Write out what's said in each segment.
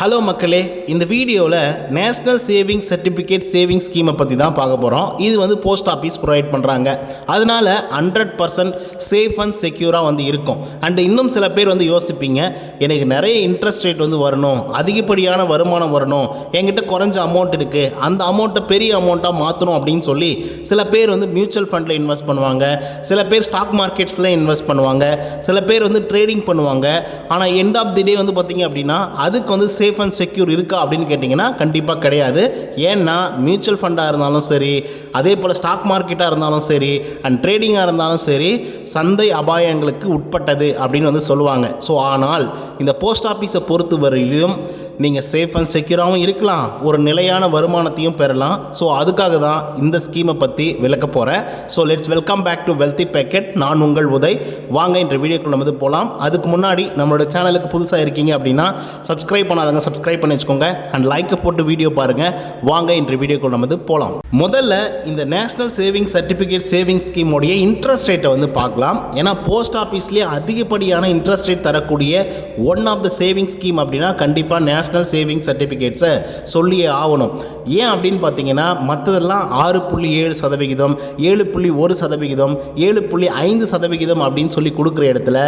Hello மக்களே. இந்த வீடியோவில் நேஷ்னல் சேவிங் சர்டிஃபிகேட் சேவிங் ஸ்கீமை பற்றி தான் பார்க்க போகிறோம் இது வந்து போஸ்ட் ஆஃபீஸ் ப்ரொவைட் பண்ணுறாங்க அதனால் ஹண்ட்ரட் பர்சன்ட் சேஃப் அண்ட் செக்யூராக வந்து இருக்கும். அண்ட் இன்னும் சில பேர் வந்து யோசிப்பீங்க எனக்கு நிறைய இன்ட்ரெஸ்ட் ரேட் வந்து வரணும் அதிகப்படியான வருமானம் வரணும் என்கிட்ட குறைஞ்ச அமௌண்ட் இருக்குது அந்த அமௌண்ட்டை பெரிய அமௌண்ட்டாக மாற்றணும் அப்படின்னு சொல்லி சில பேர் வந்து மியூச்சுவல் ஃபண்டில் இன்வெஸ்ட் பண்ணுவாங்க. சில பேர் ஸ்டாக் மார்க்கெட்ஸில் இன்வெஸ்ட் பண்ணுவாங்க. சில பேர் வந்து ட்ரேடிங் பண்ணுவாங்க. ஆனால் எண்ட் ஆஃப் தி டே வந்து பார்த்தீங்க அப்படின்னா அதுக்கு வந்து சேஃப் அண்ட் செக்யூர் இருக்கா அப்படின்னு கேட்டிங்கன்னா கண்டிப்பாக கிடையாது. ஏன்னா மியூச்சுவல் ஃபண்டாக இருந்தாலும் சரி அதே போல் ஸ்டாக் மார்க்கெட்டாக இருந்தாலும் சரி அண்ட் ட்ரேடிங்காக இருந்தாலும் சரி சந்தை அபாயங்களுக்கு உட்பட்டது அப்படின்னு வந்து சொல்லுவாங்க. ஸோ ஆனால் இந்த போஸ்ட் ஆஃபீஸை பொறுத்தவரையிலும் நீங்கள் சேஃப் அண்ட் செக்யூராகவும் இருக்கலாம். ஒரு நிலையான வருமானத்தையும் பெறலாம். ஸோ அதுக்காக தான் இந்த ஸ்கீமை பற்றி விளக்க போகிறேன் so let's welcome back to wealthy packet நான் உங்கள் உதய். வாங்க இன்ற வீடியோக்குள்ள வந்து போகலாம் அதுக்கு முன்னாடி நம்மளோட சேனலுக்கு புதுசாக இருக்கீங்க அப்படின்னா சப்ஸ்கிரைப் பண்ணாதவங்க சப்ஸ்கிரைப் பண்ணி வச்சுக்கோங்க. அண்ட் லைக்கை போட்டு வீடியோ பாருங்கள் வாங்க இன்று வீடியோக்குள்ள வந்து போகலாம் முதல்ல இந்த நேஷனல் சேவிங் சர்டிஃபிகேட் சேவிங் ஸ்கீமோடைய இன்ட்ரெஸ்ட் ரேட்டை வந்து பார்க்கலாம். ஏன்னா போஸ்ட் ஆஃபீஸ்லேயே அதிகப்படியான இன்ட்ரெஸ்ட் ரேட் தரக்கூடிய one of the saving scheme அப்படின்னா கண்டிப்பாக நேஷனல் சேவிங் சர்டிஃபிகேட்ஸை சொல்லியே ஆகணும். ஏன் அப்படின்னு பார்த்தீங்கன்னா மற்றதெல்லாம் ஆறு புள்ளி ஏழு சதவிகிதம் ஏழு புள்ளி ஒரு சதவிகிதம் ஏழு புள்ளி ஐந்து சதவிகிதம் அப்படின்னு சொல்லி கொடுக்குற இடத்துல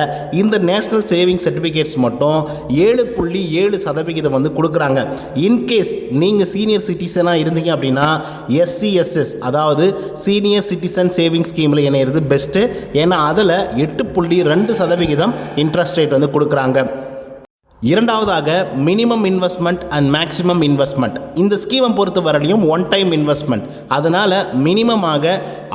இந்த நேஷ்னல் சேவிங் சர்டிஃபிகேட்ஸ் மட்டும் ஏழு புள்ளி ஏழு சதவிகிதம் வந்து கொடுக்குறாங்க. இன்கேஸ் நீங்கள் சீனியர் சிட்டிசனாக இருந்தீங்க அப்படின்னா எஸ்சிஎஸ்எஸ் அதாவது சீனியர் சிட்டிசன் சேவிங் ஸ்கீமில் இணையிறது பெஸ்ட்டு ஏன்னா அதில் எட்டு புள்ளி ரெண்டு சதவிகிதம் இன்ட்ரெஸ்ட் ரேட் வந்து கொடுக்குறாங்க. இரண்டாவதாக minimum investment and maximum investment இந்த ஸ்கீமை பொறுத்த வரலையும் ஒன் டைம் இன்வெஸ்ட்மெண்ட் அதனால் மினிமமாக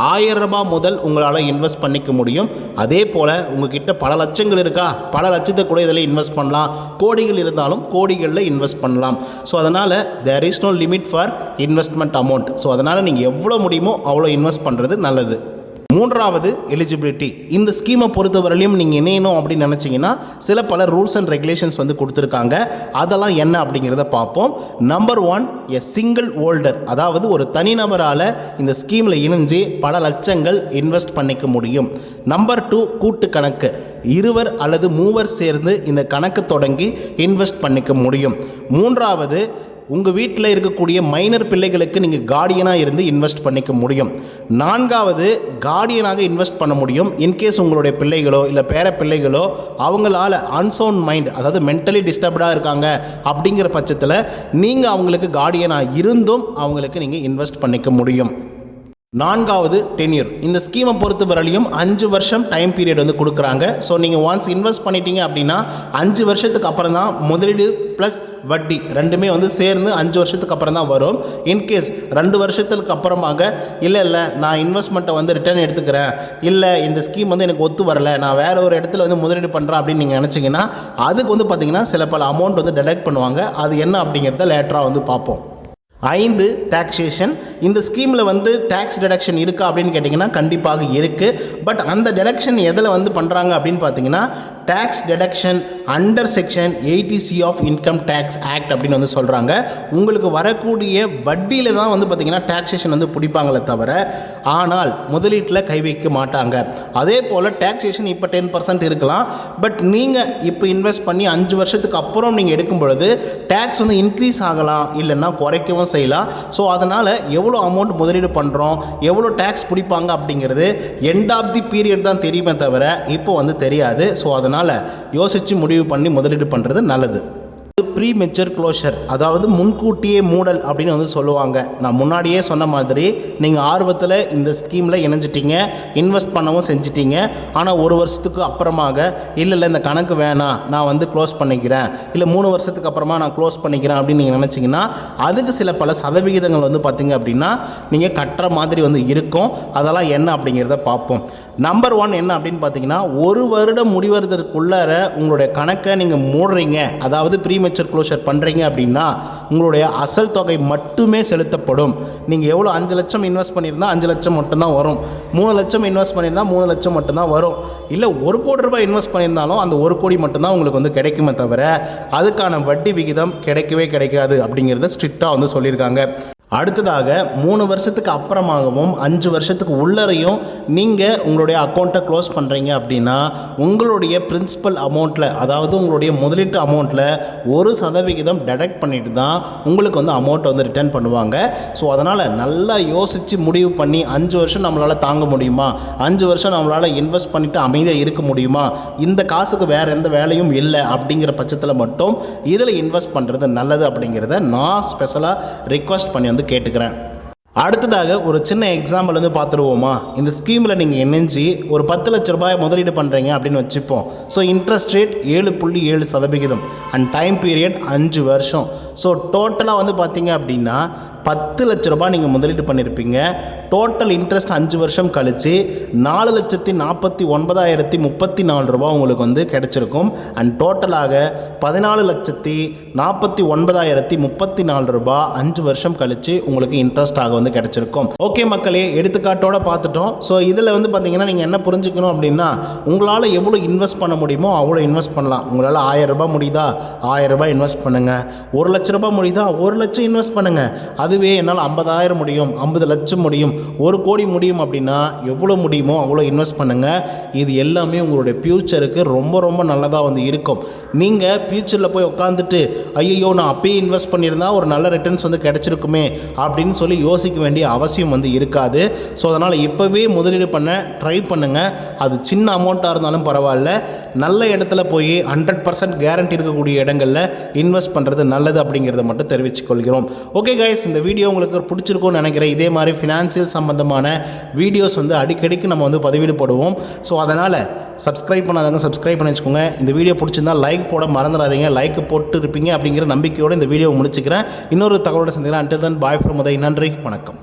ஆயிரம் ரூபாய் முதல் உங்களால் இன்வெஸ்ட் பண்ணிக்க முடியும். அதே போல் உங்ககிட்ட பல லட்சங்கள் இருக்கா? பல லட்சத்தை கூட இதில் இன்வெஸ்ட் பண்ணலாம். கோடிகள் இருந்தாலும் கோடிகளில் இன்வெஸ்ட் பண்ணலாம். ஸோ அதனால் there is no limit for investment amount so அதனால் நீங்கள் எவ்வளோ முடியுமோ அவ்வளோ இன்வெஸ்ட் பண்ணுறது நல்லது. மூன்றாவது எலிஜிபிலிட்டி இந்த ஸ்கீமை பொறுத்தவரையிலையும் நீங்கள் இணையணும் அப்படின்னு நினச்சிங்கன்னா சில பல ரூல்ஸ் அண்ட் ரெகுலேஷன்ஸ் வந்து கொடுத்துருக்காங்க. அதெல்லாம் என்ன அப்படிங்கிறத பார்ப்போம். Number one a single holder அதாவது ஒரு தனிநபரால் இந்த ஸ்கீமில் இணைஞ்சு பல லட்சங்கள் இன்வெஸ்ட் பண்ணிக்க முடியும். நம்பர் டூ கூட்டு கணக்கு. இருவர் அல்லது மூவர் சேர்ந்து இந்த கணக்கு தொடங்கி இன்வெஸ்ட் பண்ணிக்க முடியும். மூன்றாவது உங்கள் வீட்டில் இருக்கக்கூடிய மைனர் பிள்ளைகளுக்கு நீங்கள் கார்டியனாக இருந்து இன்வெஸ்ட் பண்ணிக்க முடியும். நான்காவது கார்டியனாக இன்வெஸ்ட் பண்ண முடியும். இன்கேஸ் உங்களுடைய பிள்ளைகளோ இல்லை பேர பிள்ளைகளோ அவங்களால அன்சவுண்ட் மைண்ட் அதாவது மென்டலி டிஸ்டர்ப்டாக இருக்காங்க அப்படிங்கிற பட்சத்தில் நீங்கள் அவங்களுக்கு கார்டியனாக இருந்தும் அவங்களுக்கு நீங்கள் இன்வெஸ்ட் பண்ணிக்க முடியும். நான்காவது டென்யூர் இந்த ஸ்கீமை பொறுத்த வரையிலும் அஞ்சு வருஷம் டைம் பீரியட் வந்து கொடுக்குறாங்க. ஸோ நீங்கள் ஒன்ஸ் இன்வெஸ்ட் பண்ணிட்டீங்க அப்படின்னா அஞ்சு வருஷத்துக்கு அப்புறம் தான் முதலீடு ப்ளஸ் வட்டி ரெண்டுமே வந்து சேர்ந்து அஞ்சு வருஷத்துக்கு அப்புறம் தான் வரும் இன்கேஸ் ரெண்டு வருஷத்துக்கு அப்புறமாக இல்லை இல்லை நான் இன்வெஸ்ட்மெண்ட்டை வந்து ரிட்டர்ன் எடுத்துக்கிறேன். இல்லை இந்த ஸ்கீம் வந்து எனக்கு ஒத்து வரலை. நான் வேறு ஒரு இடத்துல வந்து முதலீடு பண்ணுறேன் அப்படின்னு நீங்கள் நினச்சிங்கன்னா அதுக்கு வந்து பார்த்தீங்கன்னா சில பல அமௌண்ட் வந்து டெடக்ட் பண்ணுவாங்க. அது என்ன அப்படிங்கிறத லேட்டராக வந்து பார்ப்போம். ஐந்து டாக்ஸேஷன் இந்த ஸ்கீமில் வந்து டேக்ஸ் டிடக்ஷன் இருக்கா அப்படின்னு கேட்டிங்கன்னா கண்டிப்பாக இருக்குது பட் அந்த டிடக்ஷன் எதில் வந்து பண்ணுறாங்க அப்படின்னு பார்த்தீங்கன்னா tax deduction under section eighty C of income tax act அப்படின்னு வந்து சொல்கிறாங்க உங்களுக்கு வரக்கூடிய வட்டியில் தான் வந்து பார்த்திங்கன்னா டேக்ஸேஷன் வந்து பிடிப்பாங்களே தவிர ஆனால் முதலீட்டில் கை வைக்க மாட்டாங்க. அதே போல் டேக்ஸேஷன் இப்போ டென் பர்சன்ட் இருக்கலாம். பட் நீங்கள் இப்போ இன்வெஸ்ட் பண்ணி அஞ்சு வருஷத்துக்கு அப்புறம் நீங்கள் எடுக்கும் பொழுது டேக்ஸ் வந்து இன்க்ரீஸ் ஆகலாம் இல்லைன்னா குறைக்கவும் செய்யலாம். ஸோ அதனால் எவ்வளோ எவ்வளோ அமௌண்ட் முதலீடு பண்ணுறோம் எவ்வளோ டேக்ஸ் பிடிப்பாங்க அப்படிங்கிறது எண்ட் ஆஃப் தி பீரியட் தான் தெரியுமே தவிர இப்போ வந்து தெரியாது. ஸோ அதனால் யோசித்து முடிவு பண்ணி முதலீடு பண்ணுறது நல்லது. ப்ரீ மெச்சர் க்ளோஷர் அதாவது முன்கூட்டியே மூடல் அப்படின்னு வந்து சொல்லுவாங்க. நான் முன்னாடியே சொன்ன மாதிரி நீங்கள் ஆர்வத்தில் இந்த ஸ்கீமில் இணைஞ்சிட்டீங்க இன்வெஸ்ட் பண்ணவும் செஞ்சிட்டீங்க. ஆனால் ஒரு வருஷத்துக்கு அப்புறமாக இல்லை இல்லை இந்த கணக்கு வேணாம் நான் வந்து க்ளோஸ் பண்ணிக்கிறேன். இல்லை மூணு வருஷத்துக்கு அப்புறமா நான் க்ளோஸ் பண்ணிக்கிறேன் அப்படின்னு நீங்கள் நினச்சிங்கன்னா அதுக்கு சில பல சதவிகிதங்கள் வந்து பார்த்தீங்க அப்படின்னா நீங்கள் கட்டுற மாதிரி வந்து இருக்கும். அதெல்லாம் என்ன அப்படிங்கிறத பார்ப்போம். நம்பர் ஒன் என்ன அப்படின்னு பார்த்தீங்கன்னா ஒரு வருடம் முடிவதற்குள்ளார உங்களுடைய கணக்கை நீங்கள் மூடுறீங்க. அதாவது ப்ரீ மெச்சர் க்ளோஷர் பண்ணுறீங்க அப்படின்னா உங்களுடைய அசல் தொகை மட்டுமே செலுத்தப்படும். நீங்கள் எவ்வளோ அஞ்சு லட்சம் இன்வெஸ்ட் பண்ணியிருந்தால் அஞ்சு லட்சம் மட்டும்தான் வரும். மூணு லட்சம் இன்வெஸ்ட் பண்ணியிருந்தால் மூணு லட்சம் மட்டும்தான் வரும். இல்லை ஒரு கோடி ரூபாய் இன்வெஸ்ட் பண்ணியிருந்தாலும் அந்த ஒரு கோடி மட்டும்தான் உங்களுக்கு வந்து கிடைக்குமே தவிர அதுக்கான வட்டி விகிதம் கிடைக்கவே கிடைக்காது அப்படிங்கிறத ஸ்ட்ரிக்டாக வந்து சொல்லியிருக்காங்க. அடுத்ததாக மூணு வருஷத்துக்கு அப்புறமாகவும் அஞ்சு வருஷத்துக்கு உள்ளரையும் நீங்கள் உங்களுடைய அக்கௌண்ட்டை க்ளோஸ் பண்ணுறீங்க அப்படின்னா உங்களுடைய பிரின்சிபல் அமௌண்ட்டில் அதாவது உங்களுடைய முதலீட்டு அமௌண்ட்டில் ஒரு சதவிகிதம் டெடக்ட் பண்ணிட்டு தான் உங்களுக்கு வந்து அமௌண்ட்டை வந்து ரிட்டர்ன் பண்ணுவாங்க. ஸோ அதனால் நல்லா யோசித்து முடிவு பண்ணி அஞ்சு வருஷம் நம்மளால் தாங்க முடியுமா? அஞ்சு வருஷம் நம்மளால் இன்வெஸ்ட் பண்ணிவிட்டு அமைதியாக இருக்க முடியுமா? இந்த காசுக்கு வேறு எந்த வேலையும் இல்லை அப்படிங்கிற பட்சத்தில் மட்டும் இதில் இன்வெஸ்ட் பண்ணுறது நல்லது அப்படிங்கிறத நான் ஸ்பெஷலாக ரிக்வஸ்ட் பண்ணி வந்து கேட்டுக்கிறேன். அடுத்ததாக ஒரு சின்ன எக்ஸாம்பிள் வந்து பார்த்துருவோமா? இந்த ஸ்கீமில் நீங்கள் இணைஞ்சி ஒரு பத்து லட்ச ரூபாய் முதலீடு பண்ணுறீங்க அப்படின்னு வச்சுப்போம். ஸோ இன்ட்ரெஸ்ட் ரேட் ஏழு புள்ளி ஏழு சதவிகிதம். அண்ட் டைம் பீரியட் அஞ்சு வருஷம். ஸோ டோட்டலாக வந்து பார்த்தீங்க அப்படின்னா பத்து லட்ச ரூபாய் நீங்கள் முதலீடு பண்ணியிருப்பீங்க டோட்டல் இன்ட்ரெஸ்ட் அஞ்சு வருஷம் கழித்து நாலு லட்சத்தி நாற்பத்தி ஒன்பதாயிரத்தி முப்பத்தி நாலு ரூபா உங்களுக்கு வந்து கிடச்சிருக்கும். அண்ட் டோட்டலாக பதினாலு லட்சத்தி நாற்பத்தி ஒன்பதாயிரத்தி முப்பத்தி நாலு ரூபா அஞ்சு வருஷம் கழித்து உங்களுக்கு இன்ட்ரெஸ்டாக வந்து கிடச்சிருக்கும். ஓகே மக்களே எடுத்துக்காட்டோட பார்த்துட்டோம். ஸோ இதில் வந்து பார்த்தீங்கன்னா நீங்கள் என்ன புரிஞ்சுக்கணும் அப்படின்னா உங்களால் எவ்வளோ இன்வெஸ்ட் பண்ண முடியுமோ அவ்வளோ இன்வெஸ்ட் பண்ணலாம். உங்களால் ஆயிரம் ரூபாய் முடியுதா? ஆயிரம் ரூபாய் இன்வெஸ்ட் பண்ணுங்கள் ஒரு லட்சம் லட்ச ரூபாய் முடியுதா? ஒரு லட்சம் இன்வெஸ்ட் பண்ணுங்கள் அதுவே என்னால் ஐம்பதாயிரம் முடியும் ஐம்பது லட்சம் முடியும். ஒரு கோடி முடியும் அப்படின்னா எவ்வளோ முடியுமோ அவ்வளோ இன்வெஸ்ட் பண்ணுங்கள் இது எல்லாமே உங்களுடைய ஃப்யூச்சருக்கு ரொம்ப ரொம்ப நல்லதாக வந்து இருக்கும். நீங்கள் ஃப்யூச்சரில் போய் உட்காந்துட்டு ஐயோ நான் அப்பயே இன்வெஸ்ட் பண்ணியிருந்தா ஒரு நல்ல ரிட்டர்ன்ஸ் வந்து கிடச்சிருக்குமே அப்படின்னு சொல்லி யோசிக்க வேண்டிய அவசியம் வந்து இருக்காது. ஸோ அதனால் இப்போவே முதலீடு பண்ண ட்ரை பண்ணுங்கள் அது சின்ன அமௌண்ட்டாக இருந்தாலும் பரவாயில்ல. நல்ல இடத்துல போய் ஹண்ட்ரட் பர்சன்ட் கேரண்டி இருக்கக்கூடிய இடங்களில் இன்வெஸ்ட் பண்ணுறது நல்லது அப்படிங்கிறத மட்டும் தெரிவித்துக்கொள்கிறோம் ஓகே கைஸ் இந்த வீடியோ உங்களுக்கு பிடிச்சிருக்கும்னு நினைக்கிறேன். இதே மாதிரி ஃபினான்சியல் சம்பந்தமான வீடியோஸ் வந்து அடிக்கடிக்கு நம்ம வந்து பதிவீடு போடுவோம் ஸோ அதனால் சப்ஸ்கிரைப் பண்ணாதவங்க சப்ஸ்கிரைப் பண்ணி வச்சுக்கோங்க. இந்த வீடியோ பிடிச்சிருந்தா லைக் போட மறந்துடாதீங்க. லைக் போட்டு இருப்பீங்க அப்படிங்கிற நம்பிக்கையோடு இந்த வீடியோவை முடிச்சுக்கிறேன். இன்னொரு தகவலோட சந்திக்கிறேன் until then bye from Uday நன்றி. வணக்கம்.